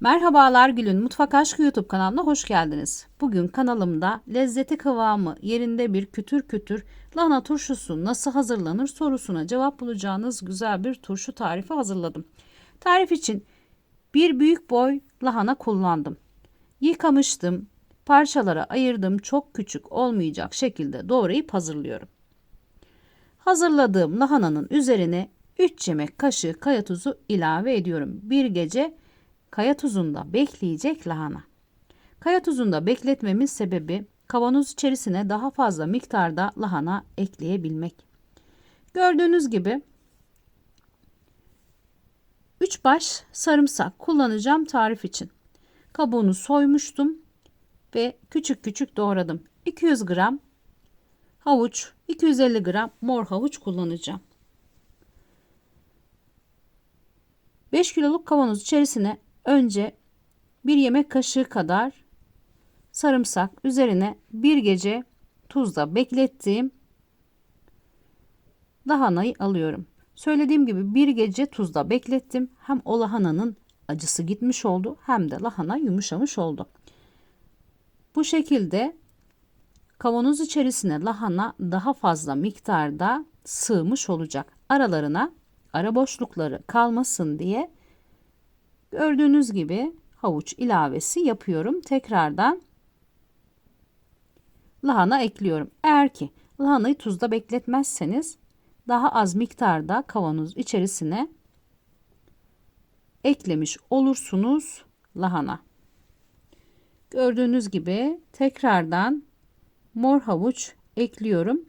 Merhabalar Gül'ün Mutfak Aşkı YouTube kanalına hoş geldiniz. Bugün kanalımda lezzeti kıvamı yerinde bir kütür kütür lahana turşusu nasıl hazırlanır sorusuna cevap bulacağınız güzel bir turşu tarifi hazırladım. Tarif için bir büyük boy lahana kullandım. Yıkamıştım, parçalara ayırdım çok küçük olmayacak şekilde doğrayıp hazırlıyorum. Hazırladığım lahananın üzerine 3 yemek kaşığı kaya tuzu ilave ediyorum. Bir gece kaya tuzunda bekleyecek lahana. Kaya tuzunda bekletmemin sebebi kavanoz içerisine daha fazla miktarda lahana ekleyebilmek. Gördüğünüz gibi 3 baş sarımsak kullanacağım tarif için. Kabuğunu soymuştum ve küçük küçük doğradım. 200 gram havuç, 250 gram mor havuç kullanacağım. 5 kiloluk kavanoz içerisine önce bir yemek kaşığı kadar sarımsak üzerine bir gece tuzla beklettiğim lahanayı alıyorum. Söylediğim gibi bir gece tuzla beklettim. Hem o lahananın acısı gitmiş oldu hem de lahana yumuşamış oldu. Bu şekilde kavanoz içerisine lahana daha fazla miktarda sığmış olacak. Aralarına ara boşlukları kalmasın diye gördüğünüz gibi havuç ilavesi yapıyorum. Tekrardan lahana ekliyorum. Eğer ki lahanayı tuzda bekletmezseniz daha az miktarda kavanoz içerisine eklemiş olursunuz lahana. Gördüğünüz gibi tekrardan mor havuç ekliyorum.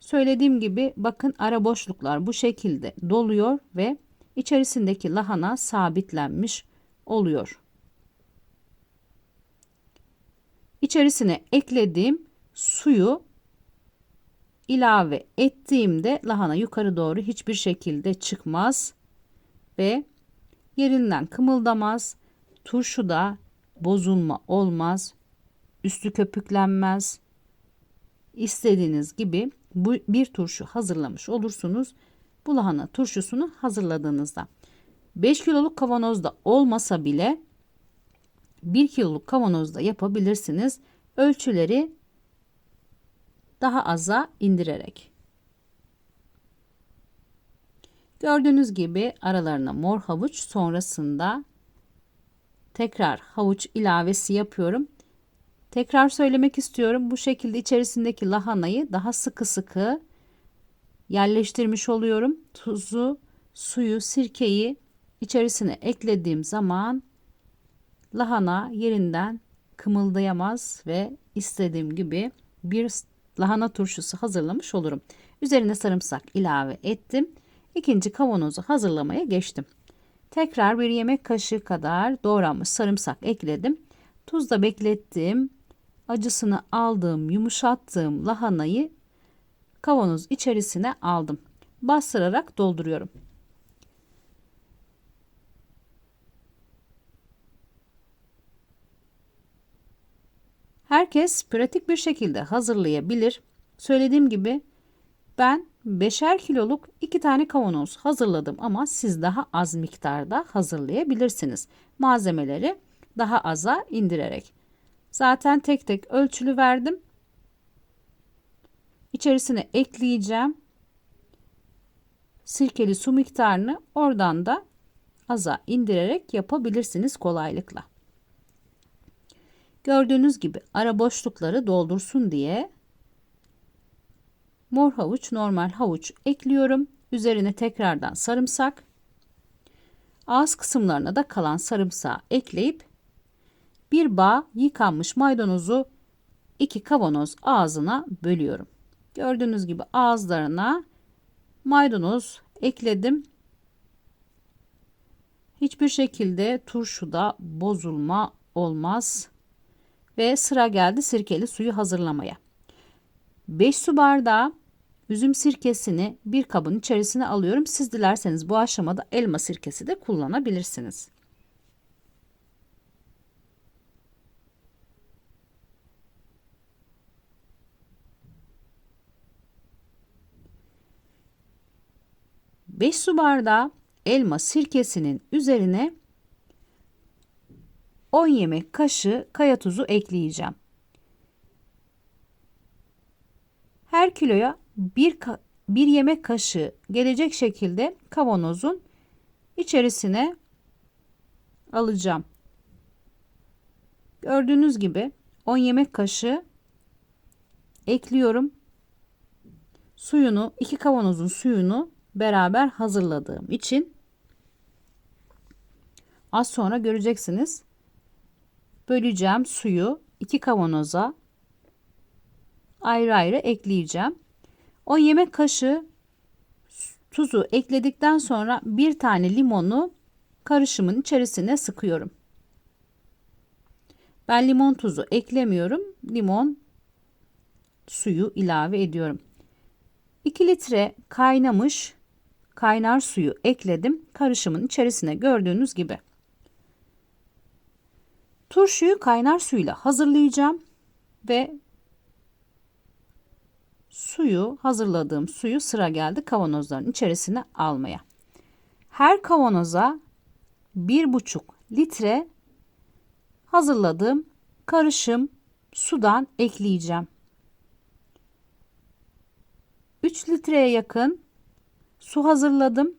Söylediğim gibi bakın ara boşluklar bu şekilde doluyor ve içerisindeki lahana sabitlenmiş oluyor. İçerisine eklediğim suyu ilave ettiğimde lahana yukarı doğru hiçbir şekilde çıkmaz ve yerinden kımıldamaz. Turşuda bozulma olmaz. Üstü köpüklenmez. İstediğiniz gibi bu bir turşu hazırlamış olursunuz. Bu lahana turşusunu hazırladığınızda 5 kiloluk kavanozda olmasa bile 1 kiloluk kavanozda yapabilirsiniz. Ölçüleri daha aza indirerek. Gördüğünüz gibi aralarına mor havuç sonrasında tekrar havuç ilavesi yapıyorum. Tekrar söylemek istiyorum. Bu şekilde içerisindeki lahanayı daha sıkı sıkı yerleştirmiş oluyorum. Tuzu, suyu, sirkeyi içerisine eklediğim zaman lahana yerinden kımıldayamaz ve istediğim gibi bir lahana turşusu hazırlamış olurum. Üzerine sarımsak ilave ettim. İkinci kavanozu hazırlamaya geçtim. Tekrar bir yemek kaşığı kadar doğranmış sarımsak ekledim. Tuzla beklettim. Acısını aldığım, yumuşattığım lahanayı kavanoz içerisine aldım. Bastırarak dolduruyorum. Herkes pratik bir şekilde hazırlayabilir. Söylediğim gibi ben 5'er kiloluk 2 tane kavanoz hazırladım ama siz daha az miktarda hazırlayabilirsiniz. Malzemeleri daha aza indirerek. Zaten tek tek ölçülü verdim. İçerisine ekleyeceğim. Sirkeli su miktarını oradan da aza indirerek yapabilirsiniz kolaylıkla. Gördüğünüz gibi ara boşlukları doldursun diye mor havuç, normal havuç ekliyorum. Üzerine tekrardan sarımsak. Ağız kısımlarına da kalan sarımsağı ekleyip bir bağ yıkanmış maydanozu iki kavanoz ağzına bölüyorum. Gördüğünüz gibi ağızlarına maydanoz ekledim. Hiçbir şekilde turşuda bozulma olmaz. Ve sıra geldi sirkeli suyu hazırlamaya. 5 su bardağı üzüm sirkesini bir kabın içerisine alıyorum. Siz dilerseniz bu aşamada elma sirkesi de kullanabilirsiniz. Beş su bardağı elma sirkesinin üzerine 10 yemek kaşığı kaya tuzu ekleyeceğim. Her kiloya bir, bir yemek kaşığı gelecek şekilde kavanozun içerisine alacağım. Gördüğünüz gibi 10 yemek kaşığı ekliyorum. Suyunu, iki kavanozun suyunu beraber hazırladığım için az sonra göreceksiniz. Böleceğim suyu iki kavanoza ayrı ayrı ekleyeceğim. O yemek kaşığı tuzu ekledikten sonra bir tane limonu karışımın içerisine sıkıyorum. Ben limon tuzu eklemiyorum. Limon suyu ilave ediyorum. 2 litre kaynamış kaynar suyu ekledim. Karışımın içerisine gördüğünüz gibi. Turşuyu kaynar suyla hazırlayacağım ve suyu hazırladığım suyu sıra geldi kavanozların içerisine almaya. Her kavanoza bir buçuk litre hazırladığım karışım sudan ekleyeceğim. 3 litreye yakın su hazırladım.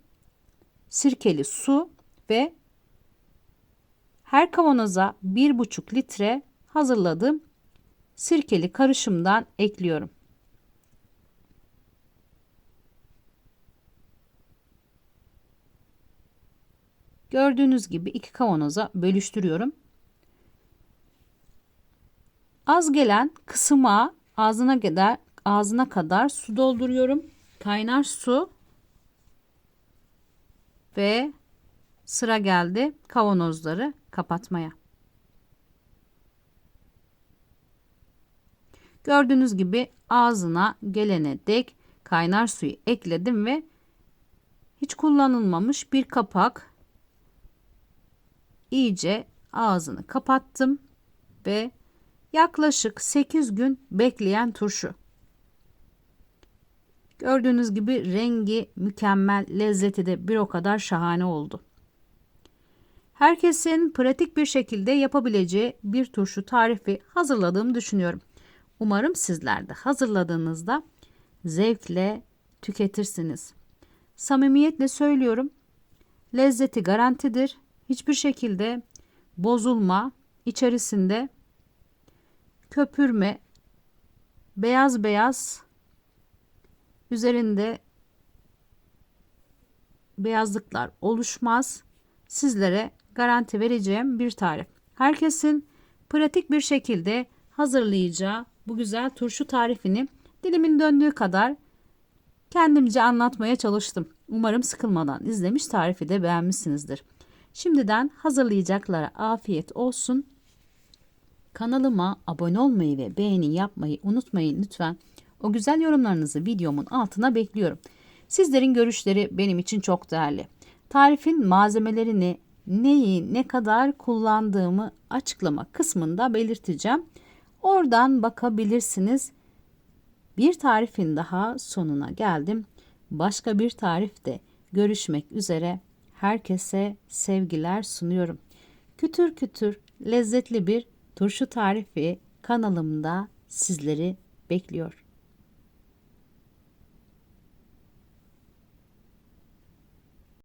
Sirkeli su ve her kavanoza 1,5 litre hazırladığım sirkeli karışımdan ekliyorum. Gördüğünüz gibi iki kavanoza bölüştürüyorum. Az gelen kısma ağzına kadar ağzına kadar su dolduruyorum. Kaynar su ve sıra geldi kavanozları kapatmaya. Gördüğünüz gibi ağzına gelene dek kaynar suyu ekledim ve hiç kullanılmamış bir kapak iyice ağzını kapattım ve yaklaşık 8 gün bekleyen turşu. Gördüğünüz gibi rengi mükemmel, lezzeti de bir o kadar şahane oldu. Herkesin pratik bir şekilde yapabileceği bir turşu tarifi hazırladığımı düşünüyorum. Umarım sizler de hazırladığınızda zevkle tüketirsiniz. Samimiyetle söylüyorum. Lezzeti garantidir. Hiçbir şekilde bozulma, içerisinde köpürme, beyaz beyaz üzerinde beyazlıklar oluşmaz. Sizlere garanti vereceğim bir tarif. Herkesin pratik bir şekilde hazırlayacağı bu güzel turşu tarifini dilimin döndüğü kadar kendimce anlatmaya çalıştım. Umarım sıkılmadan izlemiş tarifi de beğenmişsinizdir. Şimdiden hazırlayacaklara afiyet olsun. Kanalıma abone olmayı ve beğeni yapmayı unutmayın lütfen. O güzel yorumlarınızı videomun altına bekliyorum. Sizlerin görüşleri benim için çok değerli. Tarifin malzemelerini neyi ne kadar kullandığımı açıklama kısmında belirteceğim. Oradan bakabilirsiniz. Bir tarifin daha sonuna geldim. Başka bir tarifte görüşmek üzere. Herkese sevgiler sunuyorum. Kütür kütür lezzetli bir turşu tarifi kanalımda sizleri bekliyor.